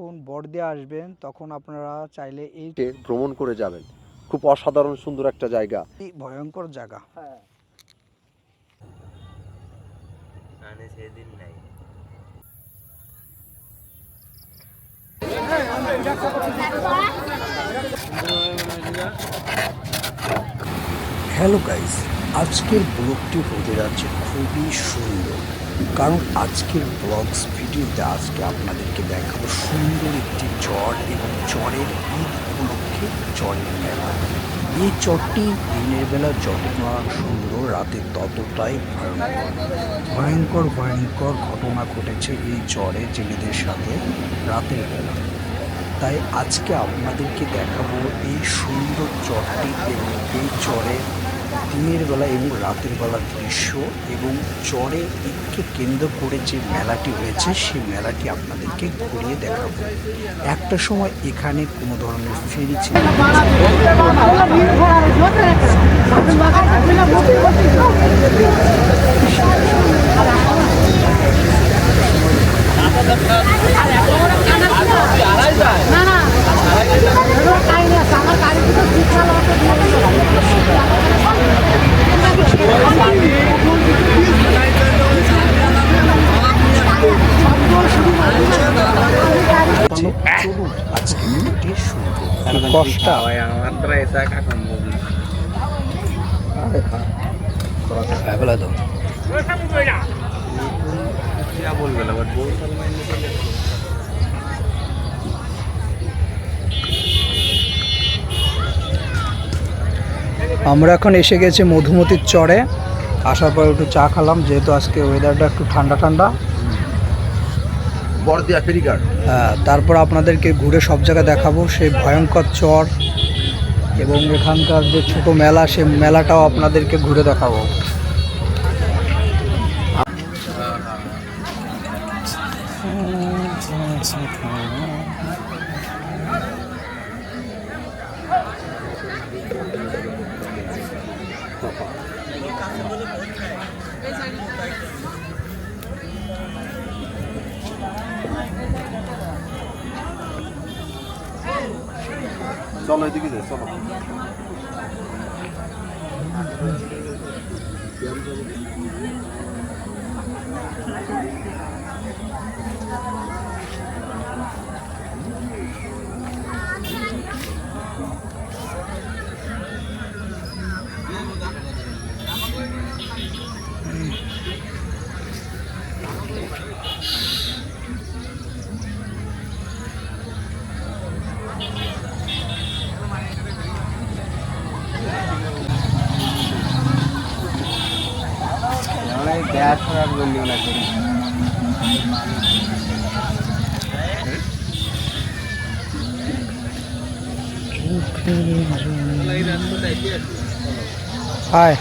যখন বর্দে আসবেন তখন আপনারা চাইলে এই ভ্রমণ করে যাবেন। খুব অসাধারণ সুন্দর একটা জায়গা। ভয়ঙ্কর জায়গা। সেদিন নাই। হ্যালো গাইস আজকের ব্লগটি হতে যাচ্ছে খুবই সুন্দর। কারণ আজকের ব্লগস ভিডিওতে আজকে আপনাদেরকে দেখাবো সুন্দর একটি চর এবং চরের ঈদ উপলক্ষে চরের মেলা। এই চরটি দিনের বেলা যতটা সুন্দর, রাতে ততটাই ভয়ঙ্কর। ভয়ঙ্কর ভয়ঙ্কর ঘটনা ঘটেছে এই চরে জেলেদের সাথে রাতের বেলা। তাই আজকে আপনাদেরকে দেখাবো এই সুন্দর চরটি এবং এই চরের দিনের বেলা এবং রাতের বেলার দৃশ্য এবং চরে ঈদকে কেন্দ্র করে যে মেলাটি হয়েছে সেই মেলাটি আপনাদেরকে ঘুরিয়ে দেখাবো একটা সময় এখানে কোনো ধরনের ফেরি ছিল না না এগুলো কাহিনী আছে আমার গাড়ি দুটো ঠিক ভালো মতো দিয়ে দিল। হ্যাঁ, আমরা এখন এসে গেছি মধুমতির চরে। আসার পর একটু চা খেলাম যেহেতু আজকে ওয়েদারটা একটু ঠান্ডা ঠান্ডা বর্দিয়া ফেরিঘাট। হ্যাঁ, তারপর আপনাদেরকে ঘুরে সব জায়গা দেখাবো সেই ভয়ঙ্কর চর এবং এখানকার যে ছোট মেলা সেই মেলাটাও আপনাদেরকে ঘুরে দেখাবো। 썰어 되게 돼 썰어. করলিও না করি হায়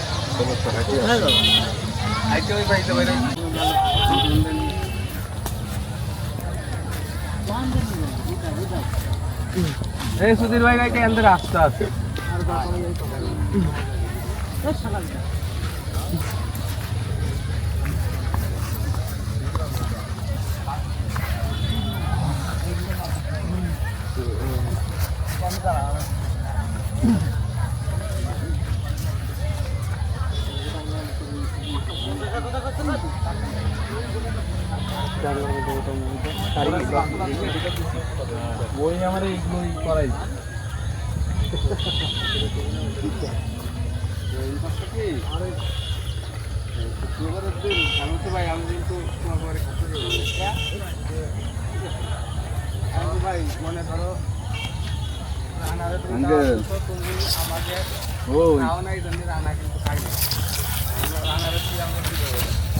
এই সুধীর ভাই গাইতে আমাদের রাস্তা আছে ওই আমার এইগুলো করাই ভাই আমি কিন্তু ভাই মনে করো আঙ্কেল। ওই খাও নাই জন্য রান্না কিন্তু খাই না রান্নার কি আমরা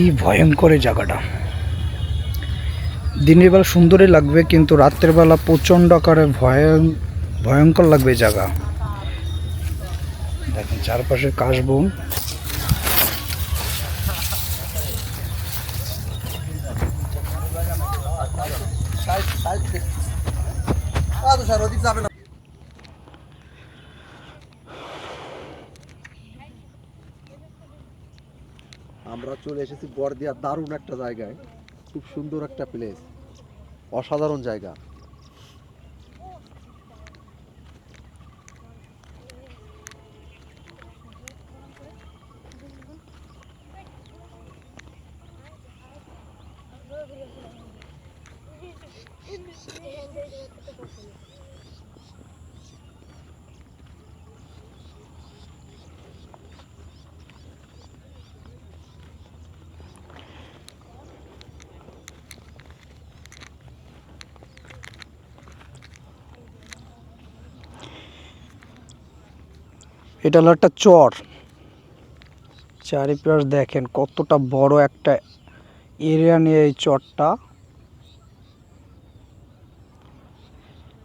কি ভয়ঙ্কর এই জায়গাটা। দিনের বেলা সুন্দরই লাগবে, কিন্তু রাত্রের বেলা প্রচণ্ড আকারে ভয়ং ভয়ঙ্কর লাগবে জায়গা। দেখেন চারপাশে কাশবন। আমরা চলে এসেছি বর্দিয়া দারুণ একটা জায়গায়। খুব সুন্দর একটা প্লেস অসাধারণ জায়গা। এটা হলো একটা চর। চারিপাশ দেখেন কতটা বড় একটা এরিয়া নিয়ে এই চরটা।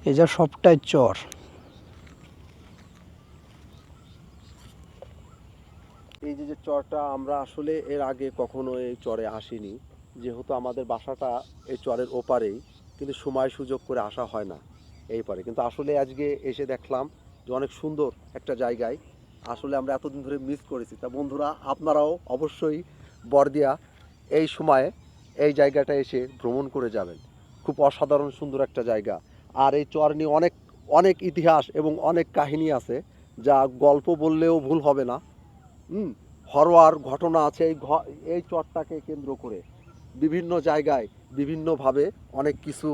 এই যা সবটাই চর। এই যে যে চরটা আমরা আসলে এর আগে কখনো এই চরে আসিনি, যেহেতু আমাদের বাসাটা এই চরের ওপারেই, কিন্তু সময় সুযোগ করে আসা হয় না এই পারে। কিন্তু আসলে আজকে এসে দেখলাম যে অনেক সুন্দর একটা জায়গায় আসলে আমরা এতদিন ধরে মিস করেছি। তা বন্ধুরা, আপনারাও অবশ্যই বর্দিয়া এই সময়ে এই জায়গাটা এসে ভ্রমণ করে যাবেন। খুব অসাধারণ সুন্দর একটা জায়গা। আর এই চর নিয়ে অনেক অনেক ইতিহাস এবং অনেক কাহিনী আছে, যা গল্প বললেও ভুল হবে না। হুম হরওয়ার ঘটনা আছে এই এই চরটাকে কেন্দ্র করে। বিভিন্ন জায়গায় বিভিন্নভাবে অনেক কিছু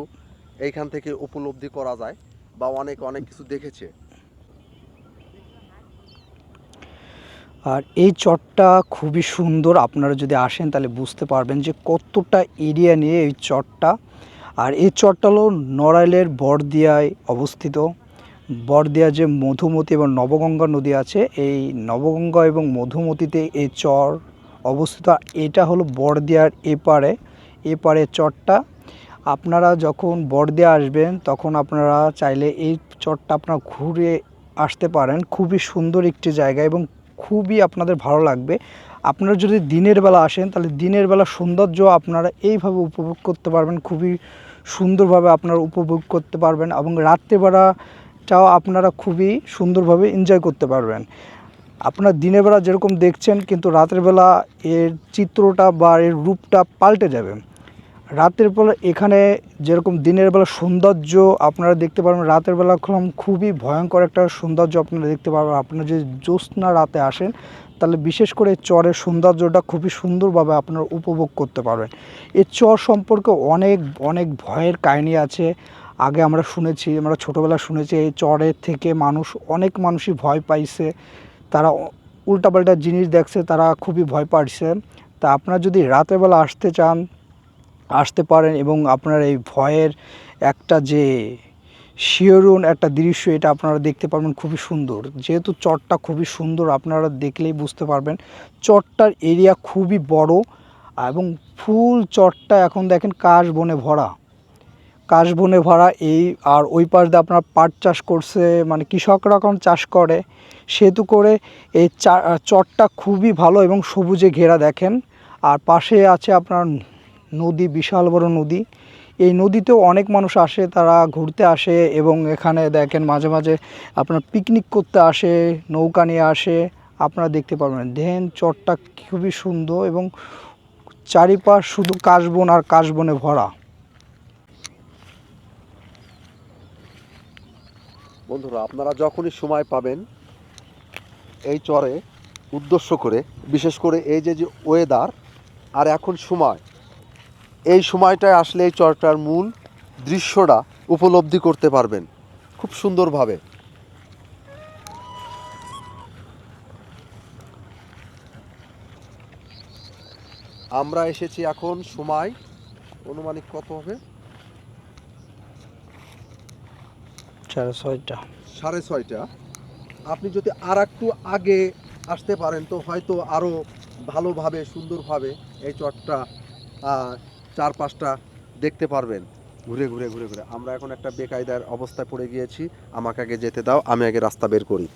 এইখান থেকে উপলব্ধি করা যায় বা অনেক অনেক কিছু দেখেছে। আর এই চটটা খুবই সুন্দর, আপনারা যদি আসেন তাহলে বুঝতে পারবেন যে কতটা এরিয়া নিয়ে এই চটটা। আর এই চটটা হলো নড়াইলের বড়দিয়ায় অবস্থিত। বড়দিয়া যে মধুমতি এবং নবগঙ্গা নদী আছে, এই নবগঙ্গা এবং মধুমতিতে এই চর অবস্থিত। এটা হলো বড়দিয়ার এপারে এপারে চরটা আপনারা যখন বড়দিয়া আসবেন, তখন আপনারা চাইলে এই চরটা আপনারা ঘুরে আসতে পারেন। খুবই সুন্দর একটি জায়গা এবং খুবই আপনাদের ভালো লাগবে। আপনারা যদি দিনের বেলা আসেন, তাহলে দিনের বেলা সৌন্দর্য আপনারা এইভাবে উপভোগ করতে পারবেন, খুবই সুন্দরভাবে আপনারা উপভোগ করতে পারবেন এবং রাত্রেবেলাটাও আপনারা খুবই সুন্দরভাবে এনজয় করতে পারবেন। আপনার দিনের বেলা যেরকম দেখছেন, কিন্তু রাতের বেলা এর চিত্রটা বা এর রূপটা পাল্টে যাবে। রাতের বেলা এখানে যেরকম দিনের বেলা সৌন্দর্য আপনারা দেখতে পারবেন, রাতের বেলা খুব খুবই ভয়ঙ্কর একটা সৌন্দর্য আপনারা দেখতে পারবেন। আপনারা যদি জ্যোৎস্না রাতে আসেন, তাহলে বিশেষ করে চরের সৌন্দর্যটা খুবই সুন্দরভাবে আপনারা উপভোগ করতে পারবেন। এই চর সম্পর্কে অনেক অনেক ভয়ের কাহিনী আছে। আগে আমরা শুনেছি, আমরা ছোটোবেলায় শুনেছি, এই চরের থেকে মানুষ, অনেক মানুষই ভয় পাইছে। তারা উল্টাপাল্টা জিনিস দেখছে, তারা খুবই ভয় পাচ্ছে তা আপনারা যদি রাতের বেলা আসতে চান আসতে পারেন এবং আপনার এই ভয়ের একটা যে শিওরুন একটা দৃশ্য, এটা আপনারা দেখতে পারবেন খুবই সুন্দর। যেহেতু চটটা খুবই সুন্দর, আপনারা দেখলেই বুঝতে পারবেন। চটটার এরিয়া খুবই বড় এবং ফুল চটটা এখন দেখেন কাশ বনে ভরা। কাশ বনে ভরা এই, আর ওই পাশ দিয়ে আপনার পাট চাষ করছে মানে কৃষকরা এখন চাষ করে। সেতু করে এই চা- চরটা খুবই ভালো এবং সবুজে ঘেরা দেখেন। আর পাশে আছে আপনার নদী, বিশাল বড় নদী। এই নদীতেও অনেক মানুষ আসে, তারা ঘুরতে আসে এবং এখানে দেখেন মাঝে মাঝে আপনার পিকনিক করতে আসে, নৌকা নিয়ে আসে, আপনারা দেখতে পারবেন। দেন চরটা খুবই সুন্দর এবং চারিপাশ শুধু কাশবন আর কাশবনে ভরা। বন্ধুরা, আপনারা যখনই সময় পাবেন এই চরে উদ্দেশ্য করে, বিশেষ করে এই যে যে ওয়েদার আর এখন সময় এই সময়টায় আসলে এই চরটার মূল দৃশ্যটা উপলব্ধি করতে পারবেন খুব সুন্দরভাবে। আমরা এসেছি এখন সময় অনুমানিক কত হবে? সাড়ে ছয়টা। সাড়ে ছয়টা। আপনি যদি আর একটু আগে আসতে পারেন তো হয়তো আরও ভালোভাবে সুন্দরভাবে এই আহ, চার পাঁচটা দেখতে পারবেন। ঘুরে ঘুরে ঘুরে ঘুরে। আমরা এখন একটা বেকায়দার অবস্থায় পড়ে গিয়েছি। আমাকে আগে যেতে দাও আমি আগে রাস্তা বের করি।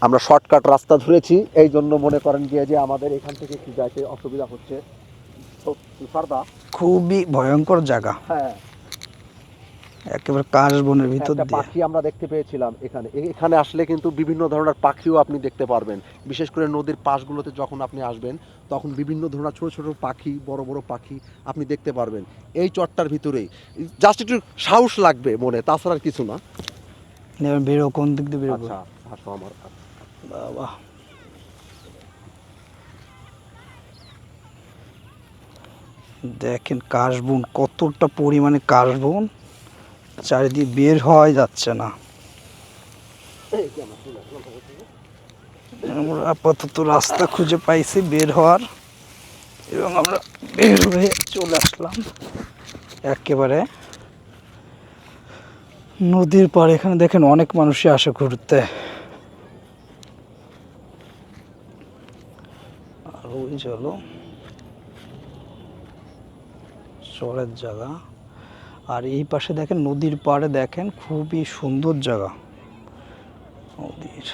আমরা শর্টকাট রাস্তা ধরেছি এই জন্য মনে করেন গিয়ে যে আমাদের এখান থেকে একটু যাইতে অসুবিধা হচ্ছে। খুবই ভয়ঙ্কর জায়গা। হ্যাঁ। একেবারে কাশবনের ভিতর দিয়ে। পাখি আমরা দেখতে পেয়েছিলাম এখানে। এখানে আসলে কিন্তু বিভিন্ন ধরনের পাখিও আপনি দেখতে পারবেন। বিশেষ করে নদীর পাশগুলোতে যখন আপনি আসবেন তখন বিভিন্ন ধরনের ছোট ছোট পাখি বড় বড় পাখি আপনি দেখতে পারবেন। এই চটটার ভিতরেই। জাস্ট একটু সাহস লাগবে মনে তাছাড়া আর কিছু না। বেরো কোন দিক দিয়ে বেরোবো? আচ্ছা আসো আমার। বাবা। দেখেন কাশবন কতটা পরিমাণে কাশবন। চারিদিকে বের হওয়াই যাচ্ছে না। আমরা আপাতত রাস্তা খুঁজে পাইছি বের হওয়ার এবং আমরা বের হয়ে চলে আসলাম একেবারে নদীর পাড়ে। এখানে দেখেন অনেক মানুষই আসে ঘুরতে। আর ওই চলো চরের জায়গা। আর এই পাশে দেখেন নদীর পাড়ে দেখেন খুবই সুন্দর জায়গা। নদীর।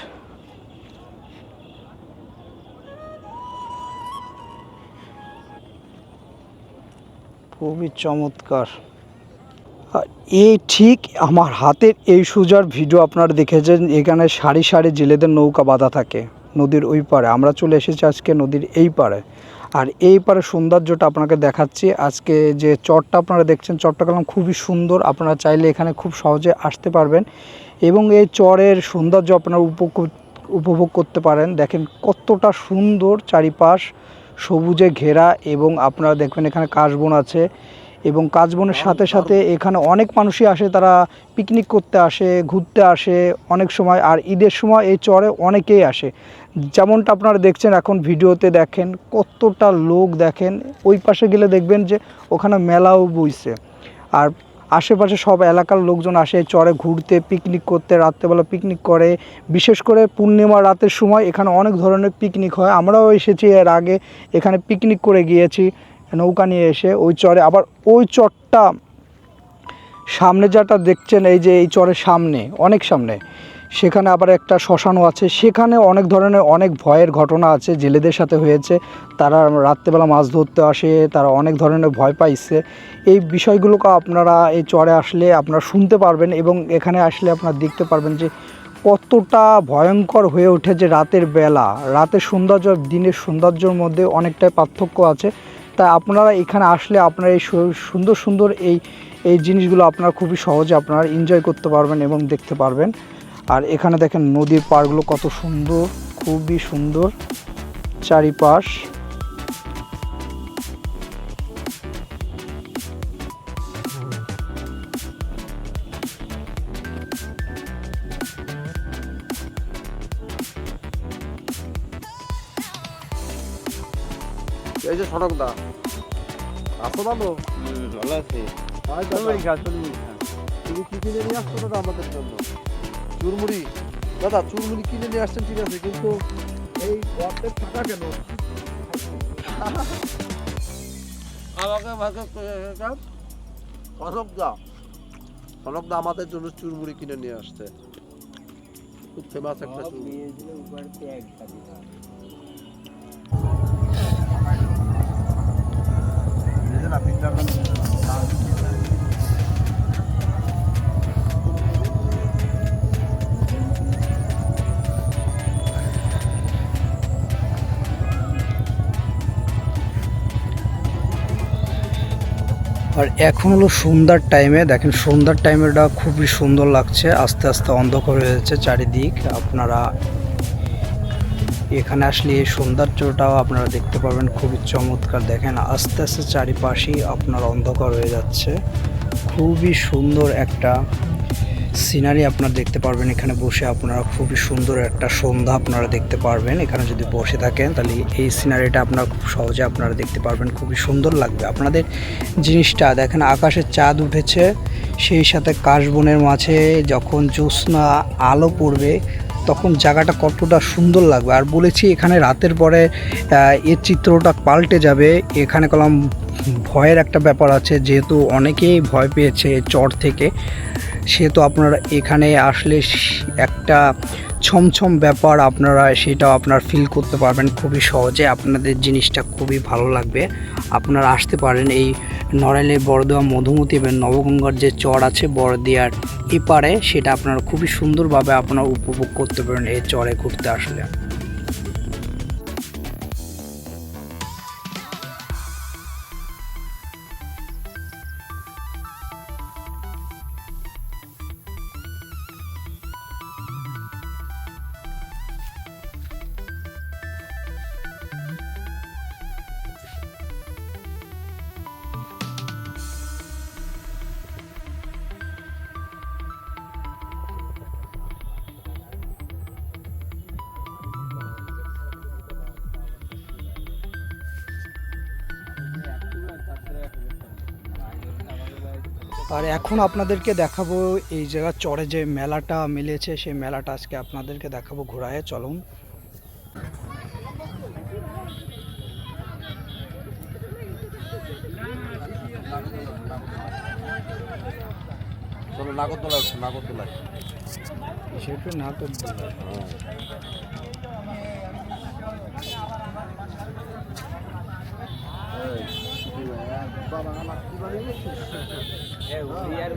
খুবই চমৎকার। এই ঠিক আমার হাতের এই সুজার ভিডিও আপনারা দেখেছেন, এখানে সারি সারি জেলেদের নৌকা বাঁধা থাকে নদীর ওই পারে আমরা চলে এসেছি আজকে নদীর এই পারে আর এই পারে সৌন্দর্যটা আপনাকে দেখাচ্ছি। আজকে যে চরটা আপনারা দেখছেন চরটা কালাম খুবই সুন্দর। আপনারা চাইলে এখানে খুব সহজে আসতে পারবেন। এবং এই চরের সৌন্দর্য আপনারা উপভোগ উপভোগ করতে পারেন। দেখেন কতটা সুন্দর চারিপাশ সবুজে ঘেরা এবং আপনারা দেখবেন এখানে কাশবন আছে। এবং কাশবনের সাথে সাথে এখানে অনেক মানুষই আসে তারা পিকনিক করতে আসে ঘুরতে আসে অনেক সময়। আর ঈদের সময় এই চরে অনেকেই আসে। যেমনটা আপনারা দেখছেন এখন ভিডিওতে দেখেন, কতটা লোক দেখেন। ওই পাশে গেলে দেখবেন যে ওখানে মেলাও বইছে। আর আশেপাশে সব এলাকার লোকজন আসে, চরে ঘুরতে পিকনিক করতে, রাত্রেবেলা পিকনিক করে। বিশেষ করে পূর্ণিমা রাতের সময় এখানে অনেক ধরনের পিকনিক হয়। আমরাও এসেছি এর আগে, এখানে পিকনিক করে গিয়েছি, নৌকা নিয়ে এসে ওই চরে। আবার ওই চরটা সামনে যাটা দেখছেন, এই যে এই চরের সামনে, অনেক সামনে। সেখানে আবার একটা শ্মশানও আছে। সেখানে অনেক ধরনের অনেক ভয়ের ঘটনা আছে, জেলেদের সাথে হয়েছে। তারা রাত্রেবেলা মাছ ধরতে আসে, তারা অনেক ধরনের ভয় পাইছে। এই বিষয়গুলোকে আপনারা এই চরে আসলে আপনারা শুনতে পারবেন এবং এখানে আসলে আপনারা দেখতে পারবেন যে কতটা ভয়ঙ্কর হয়ে ওঠে যে রাতের বেলা। রাতের সৌন্দর্য, দিনের সৌন্দর্যের মধ্যে অনেকটাই পার্থক্য আছে। তাই আপনারা এখানে আসলে আপনারা এই সুন্দর সুন্দর এই এই জিনিসগুলো আপনারা খুবই সহজে আপনারা এনজয় করতে পারবেন এবং দেখতে পারবেন। আর এখানে দেখেন নদীর পাড়গুলো কত সুন্দর খুবই সুন্দর। চারিপাশ। এই যে সড়কদা আসো ভালো ভালো আছে। তুমি কি কিনে নিয়ে আসছো দাদা আমাদের জন্য? চুরমুড়ি। দাদা চুরমুড়ি কিনে নিয়ে আসছেন ঠিক আছে কিন্তু এই গর্তের থাকা কেন? আমাকে ভাগে সনকদা সনকদা আমাদের জন্য চুরমুড়ি কিনে নিয়ে আসছে। খুব ফেমাস একটা চুরমুড়ি। আর এখন হলো সন্ধ্যার টাইমে দেখেন সন্ধ্যার টাইমেটা খুবই সুন্দর লাগছে, আস্তে আস্তে অন্ধকার হয়ে যাচ্ছে চারিদিক। আপনারা এখানে আসলে এই সৌন্দর্যটাও আপনারা দেখতে পাবেন খুবই চমৎকার। দেখেন, আস্তে আস্তে চারিপাশেই আপনার অন্ধকার হয়ে যাচ্ছে। খুবই সুন্দর একটা সিনারি আপনারা দেখতে পারবেন। এখানে বসে আপনারা খুবই সুন্দর একটা সন্ধ্যা আপনারা দেখতে পারবেন। এখানে যদি বসে থাকেন, তাহলে এই সিনারিটা আপনারা খুব সহজে আপনারা দেখতে পারবেন। খুবই সুন্দর লাগবে। আপনাদের জিনিসটা দেখেন আকাশে চাঁদ উঠেছে। সেই সাথে কাশবনের মাঝে যখন জ্যোৎস্না আলো পড়বে, তখন জায়গাটা কতটা সুন্দর লাগবে। আর বলেছি, এখানে রাতের পরে এর চিত্রটা পাল্টে যাবে। এখানে কলাম ভয়ের একটা ব্যাপার আছে, যেহেতু অনেকেই ভয় পেয়েছে চর থেকে। সেহেতু আপনারা এখানে আসলে একটা ছমছম ব্যাপার, আপনারা সেটাও আপনার ফিল করতে পারবেন খুবই সহজে। আপনাদের জিনিসটা খুবই ভালো লাগবে। আপনারা আসতে পারেন এই নড়াইলের বড়দোয়া মধুমতি এবং নবগঙ্গার যে চর আছে বড়দিয়ার এপারে, সেটা আপনারা খুবই সুন্দরভাবে আপনারা উপভোগ করতে পারেন এই চরে ঘুরতে আসলে। আর এখন আপনাদেরকে দেখাবো এই জায়গা চরে যে মেলাটা মিলেছে সেই মেলাটা আজকে আপনাদেরকে দেখাবো ঘোরায়। চলুন। হ্যাঁ। বাবা আমার কি यार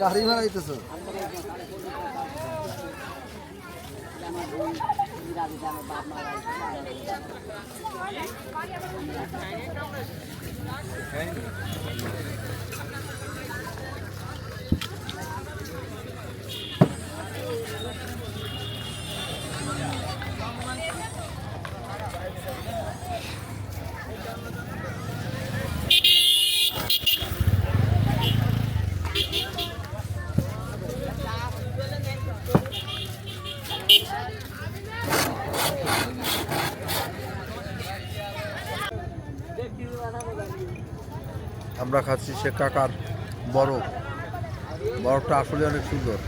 গাড়ি ভাড়াইতেছো আমরা খাচ্ছি সে কাকার বরফ বরফটা আসলে অনেক সুন্দর।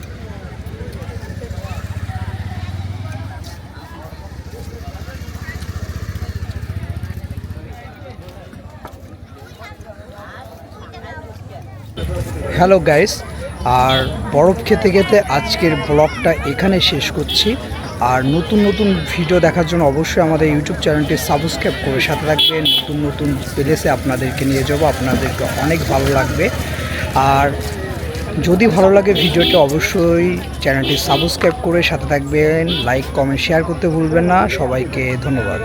হ্যালো গাইস, আর বরফ খেতে খেতে আজকের ব্লগটা এখানে শেষ করছি। আর নতুন নতুন ভিডিও দেখার জন্য অবশ্যই আমাদের ইউটিউব চ্যানেলটি সাবস্ক্রাইব করে সাথে রাখবেন নতুন নতুন প্লেসে আপনাদেরকে নিয়ে যাব। আপনাদেরকে অনেক ভালো লাগবে। আর যদি ভালো লাগে ভিডিওটি, অবশ্যই চ্যানেলটি সাবস্ক্রাইব করে সাথে থাকবেন। লাইক, কমেন্ট শেয়ার করতে ভুলবেন না। সবাইকে ধন্যবাদ।